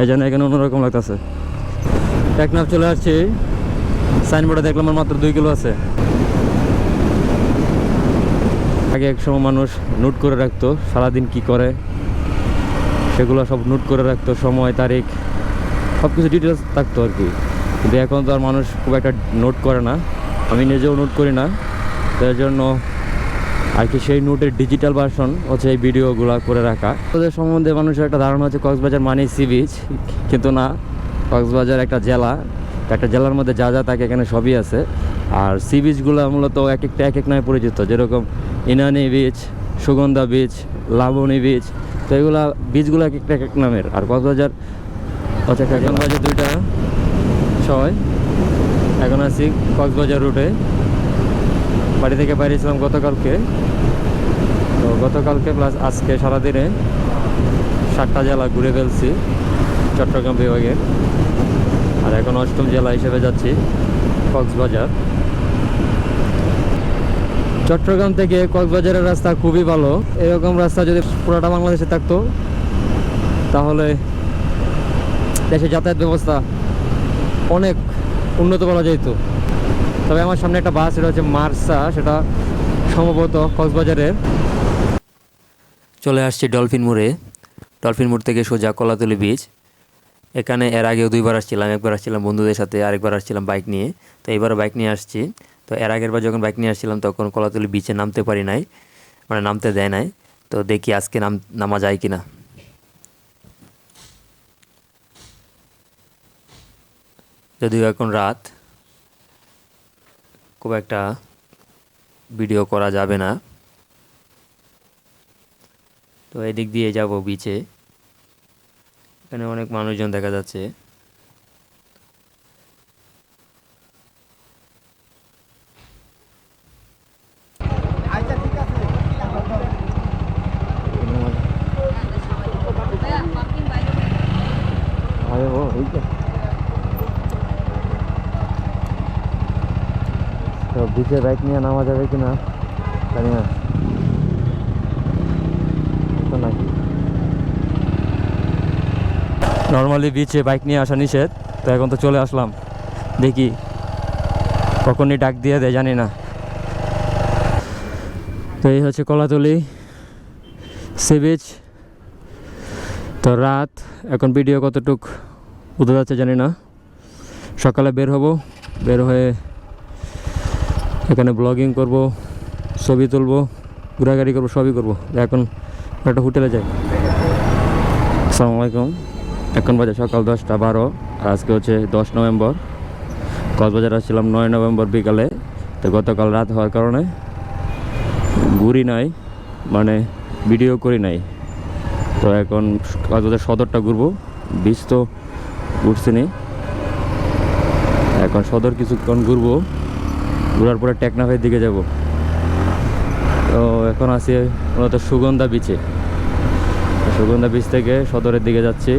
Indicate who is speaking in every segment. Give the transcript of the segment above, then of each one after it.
Speaker 1: এই জন্য এখানে অন্যরকম লাগতেছে। টেকনাফ চলে আসছি। সাইনবোর্ডে দেখলাম আমার মাত্র দুই কিলো আছে। আগে এক সময় মানুষ নোট করে রাখতো, সারাদিন কি করে। সেগুলো সব নোট করে রাখতো, সময়, তারিখ সব কিছু ডিটেলস থাকতো আর কি। কিন্তু এখন তো আর মানুষ খুব একটা নোট করে না। আমি নিজেও নোট করি না। তার জন্য আর কি সেই নোটের ডিজিটাল ভার্সন হচ্ছে এই ভিডিওগুলো করে রাখা। ওদের সম্বন্ধে মানুষের একটা ধারণা হচ্ছে কক্সবাজার মানে সি বিচ কিন্তু না, কক্সবাজার একটা জেলা। একটা জেলার মধ্যে যা যা থাকে এখানে সবই আছে। আর সি বিচগুলো মূলত এক একটা, এক এক নামে পরিচিত, যেরকম Inani beach Sugandha beach Labani beach তো এগুলা বিচগুলো এক একটা, এক এক নামের। আর কক্সবাজার হচ্ছে বাজে দুইটা, ছয়। এখন আছি কক্সবাজার রুটে বাড়ি থেকে বেরিয়েছিলাম গতকালকে। তো গতকালকে প্লাস আজকে সারাদিনে সাতটা জেলা ঘুরে ফেলছি, চট্টগ্রাম বিভাগের আর এখন অষ্টম জেলা হিসেবে যাচ্ছি, কক্সবাজার। চট্টগ্রাম থেকে কক্সবাজারের রাস্তা খুবই ভালো। এরকম রাস্তা যদি পুরোটা বাংলাদেশে থাকতো, তাহলে দেশের যাতায়াত ব্যবস্থা অনেক উন্নত বলা যেত তবে আমার সামনে একটা বাস এটা হচ্ছে মার্সা, সেটা সম্ভবত কক্সবাজারের। চলে আসছি ডলফিন মোড়ে। ডলফিন মোড় থেকে সোজা কলাতলি বিচ এখানে এর আগেও দুইবার আসছিলাম, একবার আসছিলাম বন্ধুদের সাথে, আরেকবার আসছিলাম বাইক নিয়ে। তো এইবার বাইক নিয়ে আসছি। তো এর আগের বার যখন বাইক নিয়ে আসছিলাম, তখন কলাতলি বিচে নামতে পারি নাই মানে নামতে দেয় নাই। তো দেখি আজকে নাম, নামা যায় কি না যদিও এখন রাত খুব একটা ভিডিও করা যাবে না। তো এদিক দিয়ে যাব বিচে এখানে অনেক মানুষজন দেখা যাচ্ছে। তো বিচে বাইক নিয়ে নামা যাবে কিনা, জানি না। নাকি? নর্মালি বিচে বাইক নিয়ে আসা নিষেধ, তো এখন তো চলে আসলাম। দেখি কখনই ডাক দিয়ে দেয়, জানি না। তো এই হচ্ছে কলাতলি, সি বিচ তো রাত, এখন ভিডিও কতটুক? বোঝা যাচ্ছে, জানি না। সকালে বের হব, বের হয়ে এখানে ব্লগিং করব, ছবি তুলবো, ঘোরাঘুরি করব, সবই করব। এখন একটা হোটেলে যাই। আসসালামু আলাইকুম। এখন বাজে সকাল দশটা বারো, আজকে হচ্ছে দশ নভেম্বর। কক্সবাজার আসছিলাম নয় নভেম্বর বিকালে, তো গতকাল রাত হওয়ার কারণে ঘুরি নাই মানে ভিডিও করি নাই। তো এখন কক্সবাজার সদরটা ঘুরবো বিচ তো ঘুরছিনি এখন সদর কিছুক্ষণ ঘুরবো। ঘোরার পরে টেকনাফের দিকে যাব। তো এখন আছি মূলত সুগন্ধা বিচে সুগন্ধা বিচ থেকে সদরের দিকে যাচ্ছি।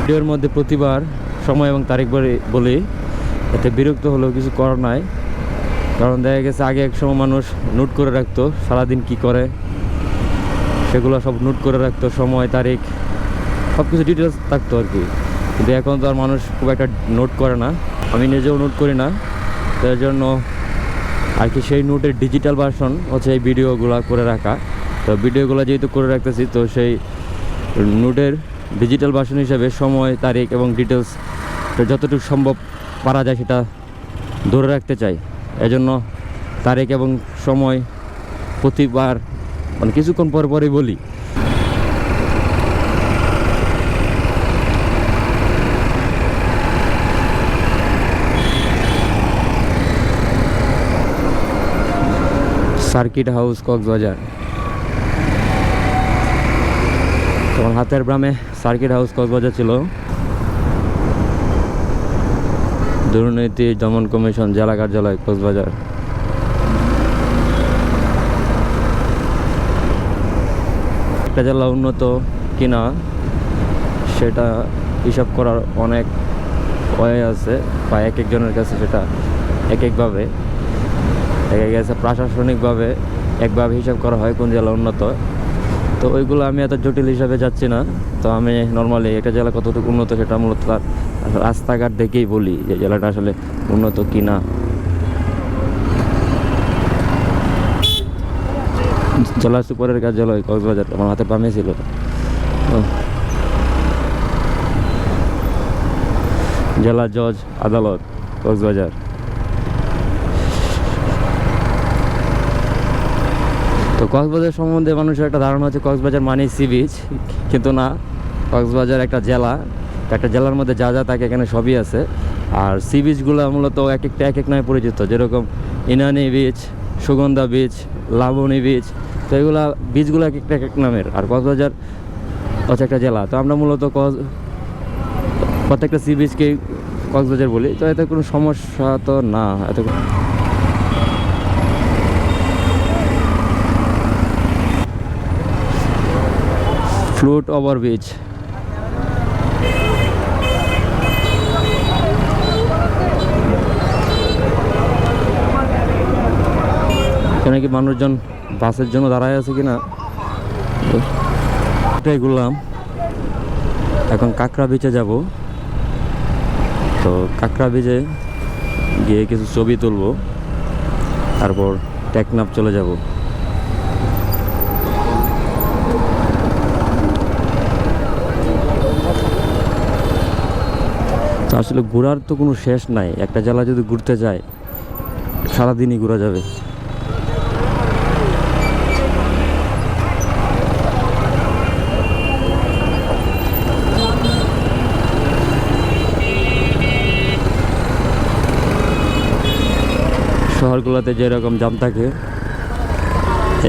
Speaker 1: ভিডিওর মধ্যে প্রতিবার সময় এবং তারিখ বলে- এতে বিরক্ত হলেও কিছু করার নাই। কারণ দেখা গেছে আগে এক সময় মানুষ নোট করে রাখতো সারাদিন কি করে। সেগুলো সব নোট করে রাখতো, সময়, তারিখ সব কিছু ডিটেলস থাকতো আর কি। কিন্তু এখন তো আর মানুষ খুব একটা নোট করে না। আমি নিজেও নোট করি না। তার জন্য আর কি সেই নোটের ডিজিটাল ভার্সন হচ্ছে এই ভিডিওগুলো করে রাখা। তো ভিডিওগুলো যেহেতু করে রাখতেছি, তো সেই নোটের ডিজিটাল ভার্সন হিসাবে সময়, তারিখ এবং ডিটেলস যতটুকু সম্ভব পারা যায় সেটা ধরে রাখতে চাই। এজন্য তারিখ এবং সময় প্রতিবার মানে কিছুক্ষণ পর পরই বলি। Circuit house, Cox's Bazar. তখন হাতের গ্রামে সার্কিট হাউস, কক্সবাজার ছিল। দুর্নীতি দমন কমিশন, জেলা কার্যালয়, কক্সবাজার। একটা জেলা উন্নত কিনা, সেটা হিসাব করার অনেক ওয়ে আছে, বা এক একজনের কাছে সেটা এক একভাবে দেখা গেছে প্রশাসনিকভাবে একভাবে হিসাব করা হয় কোন জেলা উন্নত। তো ওইগুলো আমি এত জটিল হিসাবে যাচ্ছি না। তো আমি নর্মালি একটা জেলা কতটুকু উন্নত সেটা মূলত রাস্তাঘাট দেখেই বলি যে জেলাটা আসলে উন্নত কি না জেলা সুপারের কার্যালয় কক্সবাজার, আমার হাতে পামে ছিল। জেলা জজ আদালত কক্সবাজার। তো কক্সবাজার সম্বন্ধে মানুষের একটা ধারণা হচ্ছে কক্সবাজার মানে সি বিচ কিন্তু না, কক্সবাজার একটা জেলা। একটা জেলার মধ্যে যা যা থাকে এখানে সবই আছে। আর সি বিচগুলো মূলত এক একটা এক এক নামে পরিচিত, যেরকম Inani beach Sugandha beach Labani beach তো এগুলা বিচগুলো এক একটা এক এক নামের। আর কক্সবাজার হচ্ছে একটা জেলা। তো আমরা মূলত প্রত্যেকটা সি বিচকেই কক্সবাজার বলি। তো এতে কোনো সমস্যা তো না, এত ফ্লুট ওভার বিচ এখানে কি মানুষজন বাসের জন্য দাঁড়ায় আছে কি না এটাই ঘুরলাম। এখন কাঁকড়া বিচে যাব। তো, কাঁকড়া বিচে গিয়ে কিছু ছবি তুলবো। তারপর টেকনাফ চলে যাব। তো আসলে ঘোরার তো কোনো শেষ নাই। একটা জেলা যদি ঘুরতে যায়, সারাদিনই ঘোরা যাবে। শহরগুলোতে যেরকম জাম থাকে,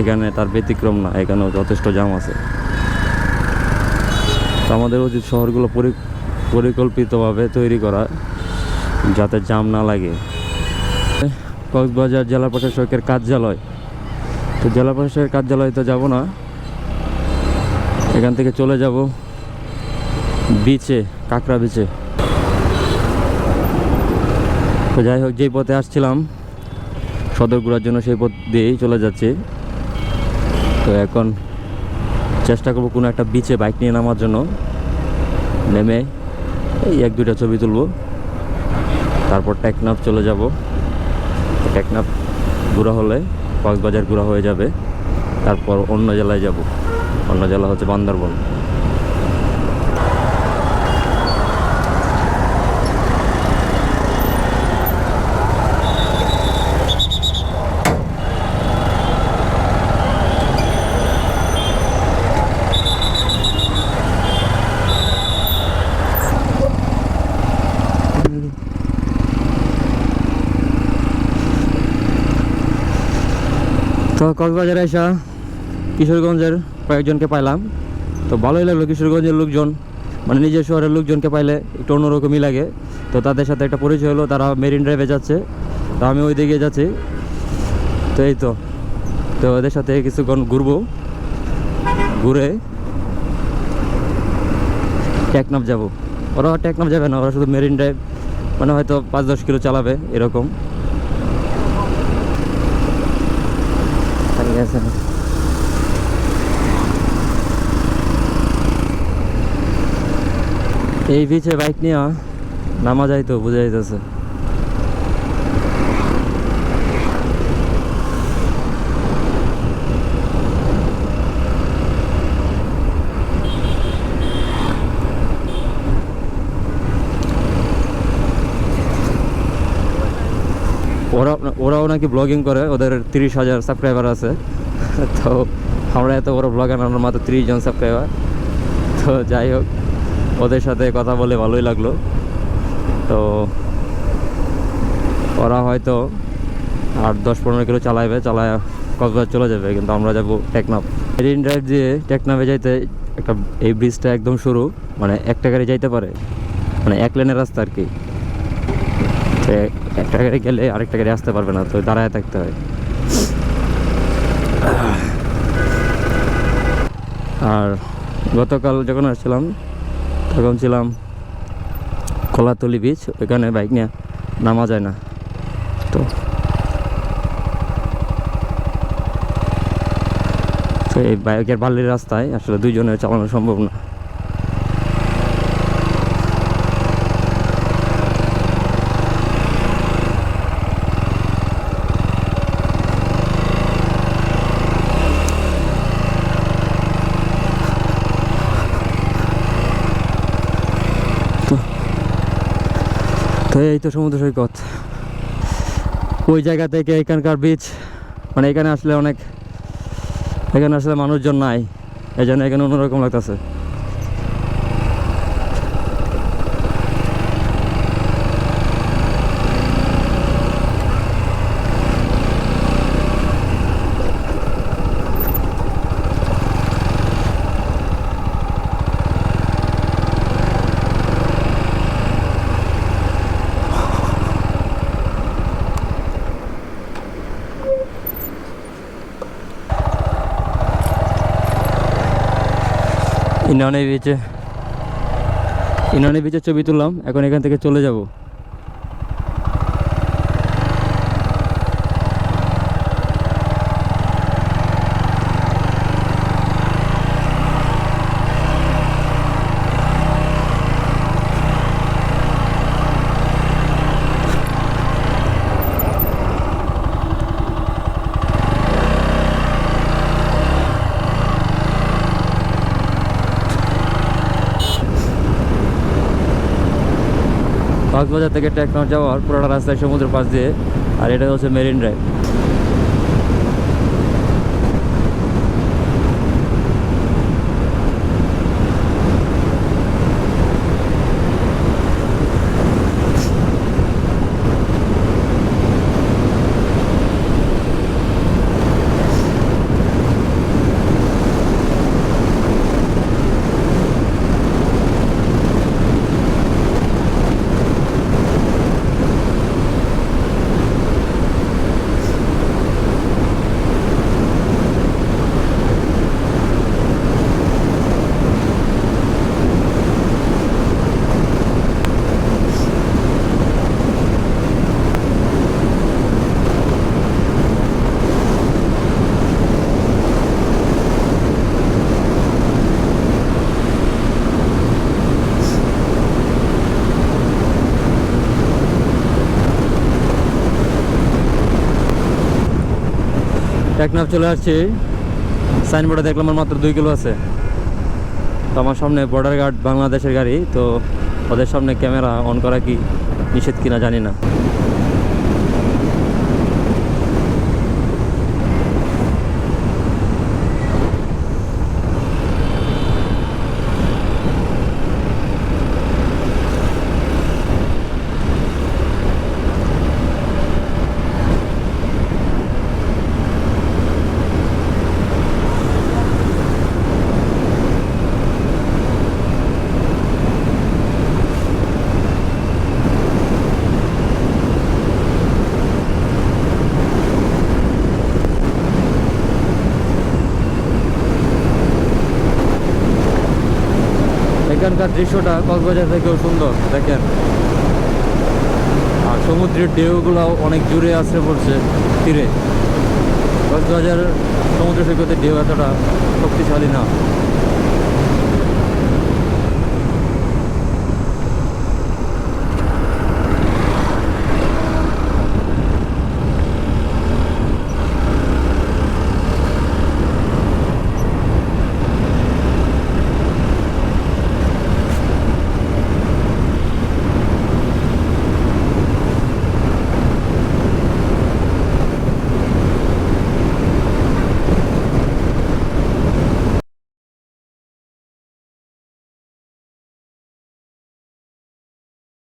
Speaker 1: এখানে তার ব্যতিক্রম না, এখানেও যথেষ্ট জাম আছে। আমাদের উচিত শহরগুলো পরি পরিকল্পিতভাবে তৈরি করা যাতে জাম না লাগে। কক্সবাজার জেলা প্রশাসকের কার্যালয়। তো জেলা প্রশাসকের কার্যালয় তো যাব না। এখান থেকে চলে যাব বিচে, কাঁকড়া বিচে। তো যাই হোক, যেই পথে আসছিলাম সদর জন্য সেই পথ দিয়েই চলে যাচ্ছি। তো এখন চেষ্টা করব কোনো একটা বিচে বাইক নিয়ে নামার জন্য। নেমে এই এক, দুইটা ছবি তুলব। তারপর টেকনাফ চলে যাব। টেকনাফ ঘোরা হলে কক্সবাজার ঘোরা হয়ে যাবে। তারপর অন্য জেলায় যাব। অন্য জেলা হচ্ছে বান্দরবন। তো কক্সবাজারে আসা কিশোরগঞ্জের কয়েকজনকে পাইলাম। তো ভালোই লাগল কিশোরগঞ্জের লোকজন। মানে নিজের শহরের লোকজনকে পাইলে একটু অন্যরকমই লাগে। তো তাদের সাথে একটা পরিচয় হলো, তারা মেরিন ড্রাইভে যাচ্ছে। তো আমি ওই দিকে যাচ্ছি। তো এই তো। তো ওদের সাথে কিছুক্ষণ ঘুরবো। ঘুরে টেকনাফ যাব। ওরা টেকনাফ যাবে না, ওরা শুধু মেরিন ড্রাইভ। মানে হয়তো পাঁচ দশ কিলো চালাবে, এরকম। আছে এই বিচে বাইক নিয়ে নামা যাইতো বুঝাইতেছে ওরা ওরাও নাকি ব্লগিং করে, ওদের তিরিশ হাজার সাবস্ক্রাইবার আছে। তো আমরা এত বড় ব্লগার আমরা মাত্র তিরিশ জন সাবস্ক্রাইবার তো যাই হোক, ওদের সাথে কথা বলে ভালোই লাগল। তো ওরা হয়তো আর দশ, পনেরো কিলো চালাইবে, চালায় কক্সবাজার চলে যাবে, কিন্তু আমরা যাব টেকনাফ। মেরিন ড্রাইভ দিয়ে টেকনাফে যাইতে একটা, এই ব্রিজটা একদম সরু মানে একটা গাড়ি যাইতে পারে। মানে এক লেনের রাস্তা আর কি। একটা গাড়ি গেলে আরেকটা গাড়ি আসতে পারবে না, তো দাঁড়ায় থাকতে হয়। আর গতকাল যখন আসছিলাম, তখন ছিলাম কলাতলি বিচ ওইখানে বাইক নিয়ে নামা যায় না। তো এই বাইকের বালির রাস্তায় আসলে দুইজনের চালানো সম্ভব না। এই তো সমুদ্র সৈকত। ওই জায়গা থেকে এখানকার বিচ মানে এখানে আসলে অনেক, এখানে আসলে মানুষজন নাই এই জন্য এখানে অন্যরকম লাগতেছে। ইনানি বিচে ইনানি বিচের ছবি তুললাম এখন এখান থেকে চলে যাব। কক্সবাজার থেকে টেকনাফ যাওয়ার পুরোটা রাস্তায় সমুদ্রের পাশ দিয়ে আর এটা হচ্ছে মেরিন ড্রাইভ। টেকনাফ চলে আসছি। সাইনবোর্ডে দেখলাম আমার মাত্র দুই কিলো আছে। তো আমার সামনে বর্ডার গার্ড বাংলাদেশের গাড়ি, তো ওদের সামনে ক্যামেরা অন করা কি নিষেধ কিনা জানি না। এখানকার দৃশ্যটা কক্সবাজার থেকেও সুন্দর, দেখেন। আর সমুদ্রের ঢেউগুলো অনেক জুড়ে আসে পড়ছে তীরে। কক্সবাজার সমুদ্র সৈকতের ঢেউ এতটা শক্তিশালী না।